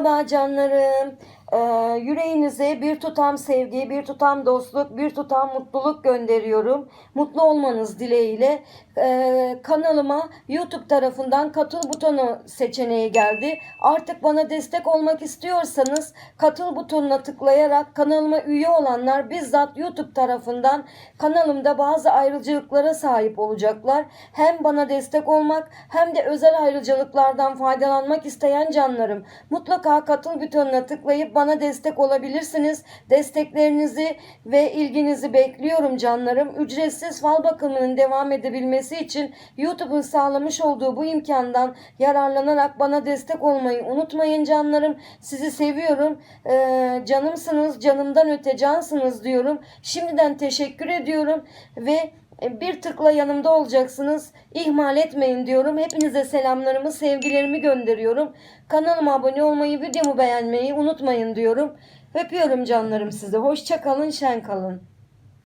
Merhaba canlarım. Ee, yüreğinize bir tutam sevgi, bir tutam dostluk, bir tutam mutluluk gönderiyorum. Mutlu olmanız dileğiyle. Ee, kanalıma YouTube tarafından katıl butonu seçeneği geldi. Artık bana destek olmak istiyorsanız katıl butonuna tıklayarak kanalıma üye olanlar bizzat YouTube tarafından kanalımda bazı ayrıcalıklara sahip olacaklar. Hem bana destek olmak hem de özel ayrıcalıklardan faydalanmak isteyen canlarım mutlaka katıl butonuna tıklayıp bana destek olabilirsiniz. Desteklerinizi ve ilginizi bekliyorum canlarım. Ücretsiz fal bakımının devam edebilmesi için YouTube'un sağlamış olduğu bu imkandan yararlanarak bana destek olmayı unutmayın canlarım. Sizi seviyorum. Ee, canımsınız, canımdan öte cansınız diyorum. Şimdiden teşekkür ediyorum ve bir tıkla yanımda olacaksınız. İhmal etmeyin diyorum. Hepinize selamlarımı, sevgilerimi gönderiyorum. Kanalıma abone olmayı, videomu beğenmeyi unutmayın diyorum. Öpüyorum canlarım sizi. Hoşça kalın, şen kalın.